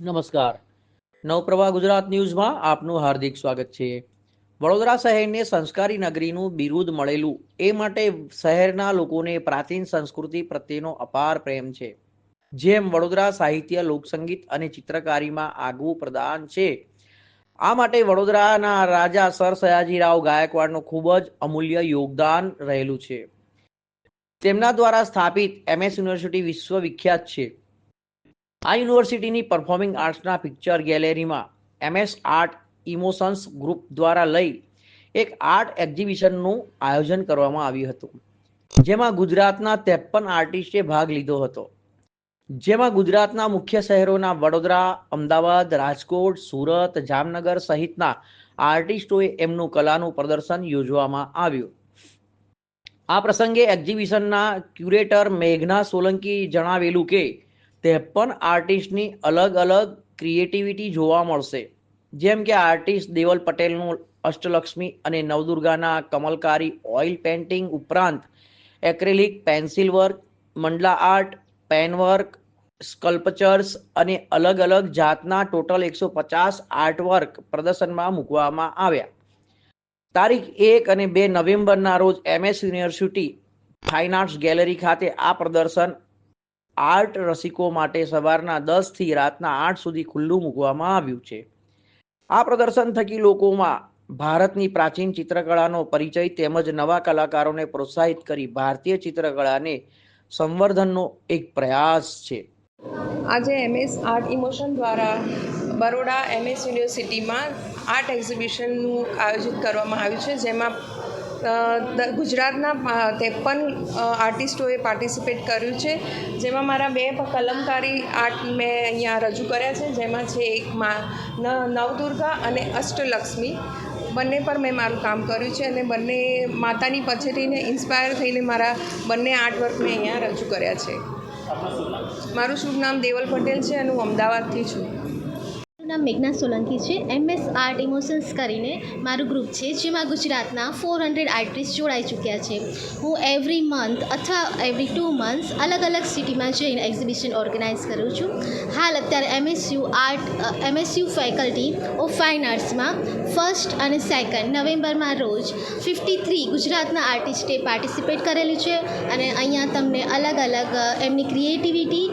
નમસ્કાર. નવપ્રભા ગુજરાત ન્યૂઝમાં આપનું હાર્દિક સ્વાગત છે. વડોદરા શહેરને સંસ્કારી નગરીનું બિરુદ મળેલું, એ માટે શહેરના લોકોને પ્રાચીન સંસ્કૃતિ પ્રત્યેનો અપાર પ્રેમ છે. જેમ વડોદરા સાહિત્ય, લોકસંગીત અને ચિત્રકારીમાં આગવું પ્રદાન છે, આ માટે વડોદરાના રાજા સર સયાજીરાવ ગાયકવાડનું ખૂબ જ અમૂલ્ય યોગદાન રહેલું છે. તેમના દ્વારા સ્થાપિત એમએસ યુનિવર્સિટી વિશ્વવિખ્યાત છે. આ યુનિવર્સિટીની પરફોર્મિંગ આર્ટ્સના પિક્ચર ગેલેરીમાં એમએસ આર્ટ ઇમોશન્સ ગ્રુપ દ્વારા લઈ એક આર્ટ એક્ઝિબિશનનું આયોજન કરવામાં આવ્યું હતું, જેમાં ગુજરાતના ત્રેપન આર્ટિસ્ટે ભાગ લીધો હતો. જેમાં ગુજરાતના મુખ્ય શહેરોના વડોદરા, અમદાવાદ, રાજકોટ, સુરત, જામનગર સહિતના આર્ટિસ્ટોએ એમનું કલાનું પ્રદર્શન યોજવામાં આવ્યું. આ પ્રસંગે એક્ઝિબિશનના ક્યુરેટર મેઘના સોલંકી જણાવેલું કે ત્રેપન આર્ટિસ્ટની અલગ અલગ ક્રિએટિવિટી જોવા મળશે. જેમ કે આર્ટિસ્ટ દેવલ પટેલનું અષ્ટલક્ષ્મી અને નવદુર્ગાના કમલકારી ઓઇલ પેઇન્ટિંગ ઉપરાંત acrylic pencil work, mandala art penwork sculptures અને અલગ અલગ જાતના ટોટલ એકસો પચાસ આર્ટવર્ક પ્રદર્શનમાં મૂકવામાં આવ્યા. તારીખ એક અને બે નવેમ્બરના રોજ MS university fine arts gallery ખાતે આ પ્રદર્શન આર્ટ રસિકો માટે સવારના દસથી રાતના આઠ સુધી ખુલ્લું મૂકવામાં આવ્યું છે. આ પ્રદર્શન થકી લોકોમાં ભારતની પ્રાચીન ચિત્રકળાનો પરિચય તેમજ નવા કલાકારોને પ્રોત્સાહિત કરી ભારતીય ચિત્રકળાને સંવર્ધનનો એક પ્રયાસ છે. આજે એમએસ આર્ટ ઇમોશન દ્વારા બરોડા એમએસ યુનિવર્સિટીમાં આર્ટ એક્ઝિબિશનનું આયોજિત કરવામાં આવ્યું છે, જેમાં ગુજરાતના ત્રેપન આર્ટિસ્ટોએ પાર્ટિસિપેટ કર્યું છે. જેમાં મારા બે કલમકારી આર્ટ મેં અહીંયા રજૂ કર્યા છે. જેમાં છે એક મા નવદુર્ગા અને અષ્ટલક્ષ્મી. બંને પર મેં મારું કામ કર્યું છે અને બંને માતાની પછેટીને ઇન્સ્પાયર થઈને મારા બંને આર્ટવર્ક મેં અહીંયા રજૂ કર્યા છે. મારું શુભ નામ દેવલ પટેલ છે અને હું અમદાવાદથી છું. નામ મેઘના સોલંકી છે. એમએસ આર્ટ ઇમોશન્સ કરીને મારું ગ્રુપ છે, જેમાં ગુજરાતના ફોર હંડ્રેડ આર્ટિસ્ટ જોડાઈ ચૂક્યા છે. હું એવરી મંથ અથવા એવરી ટુ મંથ્સ અલગ અલગ સિટીમાં જઈને એક્ઝિબિશન ઓર્ગેનાઇઝ કરું છું. હાલ અત્યારે MSU art MSU faculty of fine આર્ટ્સમાં first અને સેકન્ડ નવેમ્બરમાં રોજ ફિફ્ટી થ્રી ગુજરાતના આર્ટિસ્ટે પાર્ટિસિપેટ કરેલું છે. અને અહીંયા તમને અલગ અલગ એમની ક્રિએટિવિટી